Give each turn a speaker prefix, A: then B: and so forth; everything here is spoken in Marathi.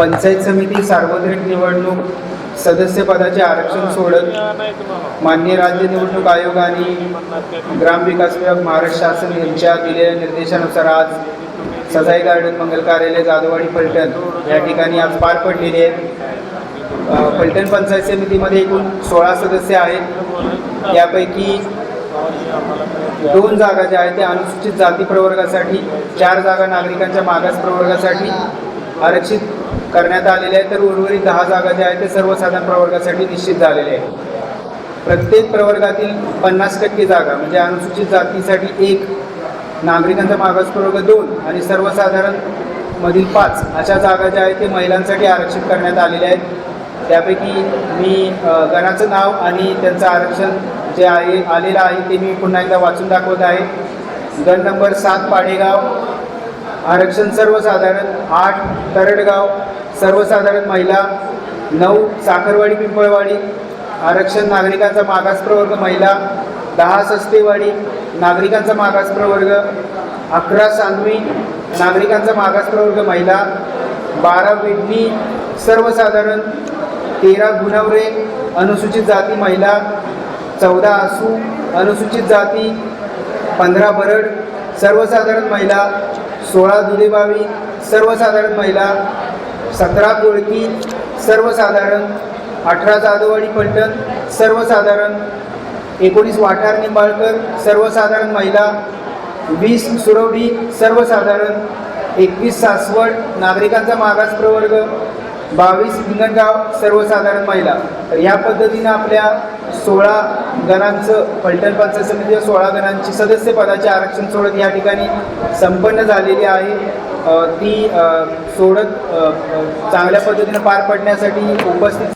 A: पंचायत समिती सार्वत्रिक निवडणूक सदस्यपदाचे आरक्षण सोडत मान्य राज्य निवडणूक आयोग आणि ग्रामविकास विभाग महाराष्ट्र शासन यांच्या दिलेल्या निर्देशानुसार आज सजाई गार्डन मंगल कार्यालय जाधववाडी फलटण या ठिकाणी आज पार पडलेली आहे. फलटण पंचायत समितीमध्ये एकूण सोळा सदस्य आहेत. यापैकी दोन जागा ज्या आहेत त्या अनुसूचित जाती प्रवर्गासाठी चार जागा नागरिकांच्या मागास प्रवर्गासाठी आरक्षित करण्यात आलेले आहे तर उर्वरित दहा जागा ज्या आहेत ते सर्वसाधारण प्रवर्गासाठी निश्चित झालेले आहे प्रत्येक प्रवर्गातील पन्नास टक्के जागा म्हणजे अनुसूचित जातीसाठी एक नागरिकांचा मागास प्रवर्ग दोन आणि सर्वसाधारण मधील पाच अशा जागा ज्या आहेत ते महिलांसाठी आरक्षित करण्यात आलेल्या आहेत. त्यापैकी मी गणाचं नाव आणि त्यांचं आरक्षण जे आहे आलेलं आहे ते मी पुन्हा एकदा वाचून दाखवत आहे. गण नंबर सात पाडेगाव आरक्षण सर्वसाधारण आठ तरडगाव सर्वसाधारण महिला नऊ साखरवाडी पिंपळवाडी आरक्षण नागरिकांचा मागास प्रवर्ग महिला दहा सस्तेवाडी नागरिकांचा मागास प्रवर्ग अकरा सांगवी नागरिकांचा मागास प्रवर्ग महिला बारा विडणी सर्वसाधारण तेरा गुणवरे अनुसूचित जाती महिला चौदा आसू अनुसूचित जाती पंधरा बरड सर्वसाधारण महिला सोळा दुलेबावी सर्वसाधारण महिला सतरा गोळकी सर्वसाधारण अठरा जाधववाडी पलटण सर्वसाधारण एकोणीस वाठार निंबाळकर सर्वसाधारण महिला वीस सुरवडी सर्वसाधारण एकवीस सासवड नागरिकांचा मागास प्रवर्ग बावीस हिंगणगाव सर्वसाधारण महिला. तर ह्या पद्धतीनं आपल्या सोळा गणांचं फलटण पंचायत समिती सोळा गणांची सदस्यपदाची आरक्षण सोडत या ठिकाणी संपन्न झालेली आहे. ती सोडत चांगल्या पद्धतीनं पार पडण्यासाठी उपस्थित